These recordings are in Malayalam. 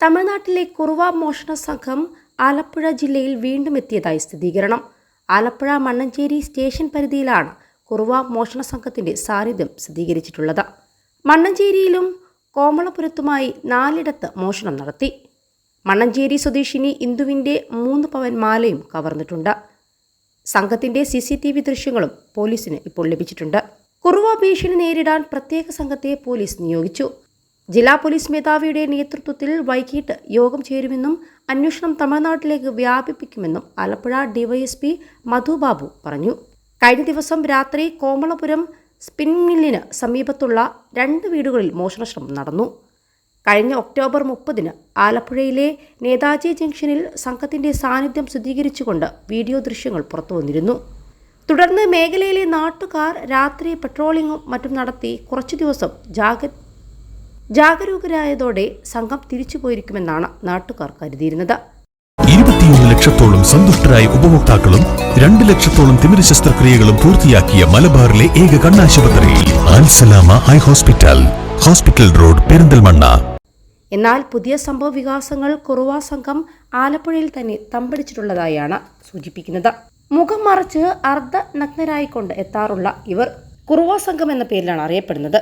തമിഴ്നാട്ടിലെ കുറുവ മോഷണ സംഘം ആലപ്പുഴ ജില്ലയിൽ വീണ്ടും എത്തിയതായി സ്ഥിരീകരണം. ആലപ്പുഴ മണ്ണഞ്ചേരി സ്റ്റേഷൻ പരിധിയിലാണ് കുറുവ മോഷണ സംഘത്തിന്റെ സാന്നിധ്യം സ്ഥിരീകരിച്ചിട്ടുള്ളത്. മണ്ണഞ്ചേരിയിലും കോമളപുരത്തുമായി നാലിടത്ത് മോഷണം നടത്തി. മണ്ണഞ്ചേരി സ്വദേശിനി ഇന്ദുവിന്റെ മൂന്ന് പവൻ മാലയും കവർന്നിട്ടുണ്ട്. സംഘത്തിന്റെ സി സി ടി വി ദൃശ്യങ്ങളും പോലീസിന് ഇപ്പോൾ ലഭിച്ചിട്ടുണ്ട്. കുറുവ ഭീഷണി നേരിടാൻ പ്രത്യേക സംഘത്തെ പോലീസ് നിയോഗിച്ചു. ജില്ലാ പോലീസ് മേധാവിയുടെ നേതൃത്വത്തിൽ വൈകിട്ട് യോഗം ചേരുമെന്നും അന്വേഷണം തമിഴ്നാട്ടിലേക്ക് വ്യാപിപ്പിക്കുമെന്നും ആലപ്പുഴ ഡിവൈഎസ്പി മധുബാബു പറഞ്ഞു. കഴിഞ്ഞ ദിവസം രാത്രി കോമളപുരം സ്പിൻ മില്ലിന് സമീപത്തുള്ള രണ്ട് വീടുകളിൽ മോഷണശ്രമം നടന്നു. കഴിഞ്ഞ ഒക്ടോബർ മുപ്പതിന് ആലപ്പുഴയിലെ നേതാജി ജംഗ്ഷനിൽ സംഘത്തിന്റെ സാന്നിധ്യം സ്ഥിരീകരിച്ചുകൊണ്ട് വീഡിയോ ദൃശ്യങ്ങൾ പുറത്തുവന്നിരുന്നു തുടർന്ന് മേഖലയിലെ നാട്ടുകാർ രാത്രി പട്രോളിങ്ങും മറ്റും നടത്തി കുറച്ചു ദിവസം ജാഗ ജാഗരൂകരായതോടെ സംഘം തിരിച്ചുപോയിരിക്കുമെന്നാണ് നാട്ടുകാർ കരുതിയിരുന്നത്. ഇരുപത്തിയൊന്ന് ലക്ഷത്തോളം സന്തുഷ്ടരായ ഉപഭോക്താക്കളും രണ്ട് ലക്ഷത്തോളം തിമിര ശസ്ത്രക്രിയകളും പൂർത്തിയാക്കിയ മലബാറിലെ ഏക കണ്ണാശുപത്രിയിൽ Al Salama high hospital hospital road Perinthalmanna. എന്നാൽ പുതിയ സംഭവ വികാസങ്ങൾ കുറുവ സംഘം ആലപ്പുഴയിൽ തന്നെ തമ്പടിച്ചിട്ടുള്ളതായാണ് സൂചിപ്പിക്കുന്നത്. മുഖം മറച്ച് അർദ്ധ നഗ്നരായിക്കൊണ്ട് എത്താറുള്ള ഇവർ. കുറുവ സംഘം എന്ന പേരിലാണ് അറിയപ്പെടുന്നത്.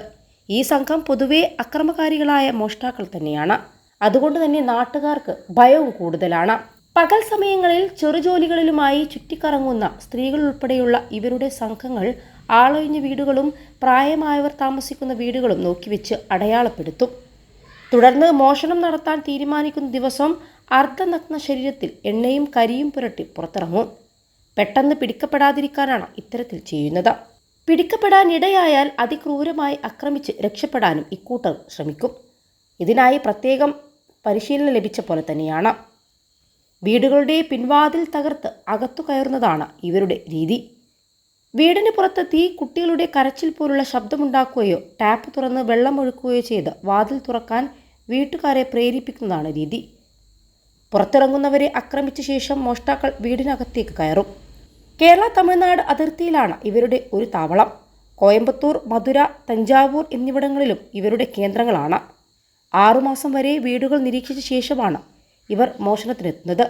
ഈ സംഘം പൊതുവേ അക്രമകാരികളായ മോഷ്ടാക്കൾ തന്നെയാണ്. അതുകൊണ്ട് തന്നെ നാട്ടുകാർക്ക് ഭയവും കൂടുതലാണ്. പകൽ സമയങ്ങളിൽ ചെറുജോലികളിലുമായി ചുറ്റിക്കറങ്ങുന്ന സ്ത്രീകൾ ഉൾപ്പെടെയുള്ള ഇവരുടെ സംഘങ്ങൾ ആളൊഴിഞ്ഞ വീടുകളും പ്രായമായവർ താമസിക്കുന്ന വീടുകളും നോക്കിവെച്ച് അടയാളപ്പെടുത്തും. തുടർന്ന് മോഷണം നടത്താൻ തീരുമാനിക്കുന്ന ദിവസം അർദ്ധനഗ്ന ശരീരത്തിൽ എണ്ണയും കരിയും പുരട്ടി പുറത്തിറങ്ങും. പെട്ടെന്ന് പിടിക്കപ്പെടാതിരിക്കാനാണ് ഇത്തരത്തിൽ ചെയ്യുന്നത്. പിടിക്കപ്പെടാൻ ഇടയായാൽ അതിക്രൂരമായി ആക്രമിച്ച് രക്ഷപ്പെടാനും ഇക്കൂട്ടർ ശ്രമിക്കും. ഇതിനായി പ്രത്യേകം പരിശീലനം ലഭിച്ച പോലെ തന്നെയാണ്. വീടുകളുടെ പിൻവാതിൽ തകർത്ത് അകത്തു കയറുന്നതാണ് ഇവരുടെ രീതി. വീടിന് പുറത്ത് തീ കുട്ടികളുടെ കരച്ചിൽ പോലുള്ള ശബ്ദമുണ്ടാക്കുകയോ ടാപ്പ് തുറന്ന് വെള്ളം വെള്ളമൊഴുക്കുകയോ ചെയ്ത് വാതിൽ തുറക്കാൻ വീട്ടുകാരെ പ്രേരിപ്പിക്കുന്നതാണ് രീതി. പുറത്തിറങ്ങുന്നവരെ ആക്രമിച്ച ശേഷം മോഷ്ടാക്കൾ വീടിനകത്തേക്ക് കയറും. കേരള തമിഴ്നാട് അതിർത്തിയിലാണ് ഇവരുടെ ഒരു താവളം. കോയമ്പത്തൂർ മധുര തഞ്ചാവൂർ എന്നിവിടങ്ങളിലും ഇവരുടെ കേന്ദ്രങ്ങളാണ്. ആറുമാസം വരെ വീടുകൾ നിരീക്ഷിച്ച ശേഷമാണ് ഇവർ മോഷണത്തിനെത്തുന്നത്.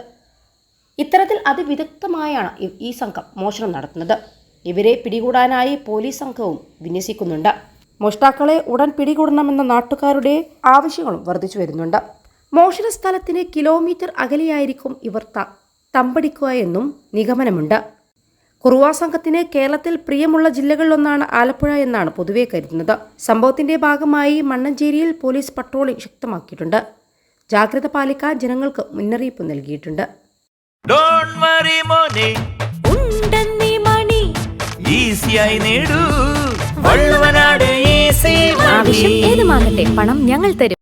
ഇത്തരത്തിൽ അതിവിദഗ്ധമായാണ് ഈ സംഘം മോഷണം നടത്തുന്നത്. ഇവരെ പിടികൂടാനായി പോലീസ് സംഘവും വിന്യസിക്കുന്നുണ്ട്. മോഷ്ടാക്കളെ ഉടൻ പിടികൂടണമെന്ന നാട്ടുകാരുടെ ആവശ്യങ്ങളും വർദ്ധിച്ചു വരുന്നുണ്ട്. മോഷണ സ്ഥലത്തിന് കിലോമീറ്റർ അകലെയായിരിക്കും ഇവർ തമ്പടിക്കുക എന്നും നിഗമനമുണ്ട്. കുറുവ സംഘത്തിന് കേരളത്തിൽ പ്രിയമുള്ള ജില്ലകളിലൊന്നാണ് ആലപ്പുഴ എന്നാണ് പൊതുവെ കരുതുന്നത്. സംഭവത്തിന്റെ ഭാഗമായി മണ്ണഞ്ചേരിയിൽ പോലീസ് പട്രോളിംഗ് ശക്തമാക്കിയിട്ടുണ്ട്. ജാഗ്രത പാലിക്കാൻ ജനങ്ങൾക്ക് മുന്നറിയിപ്പ് നൽകിയിട്ടുണ്ട്. ഡോണ്ട് വറി മോനെ. ഉണ്ടെന്നീ മണി. ഈസിയായി നേടൂ. വള്ളുവനാട് ഈസി ആവശ്യം ഏതുമാകട്ടെ പണം ഞങ്ങൾ തരും.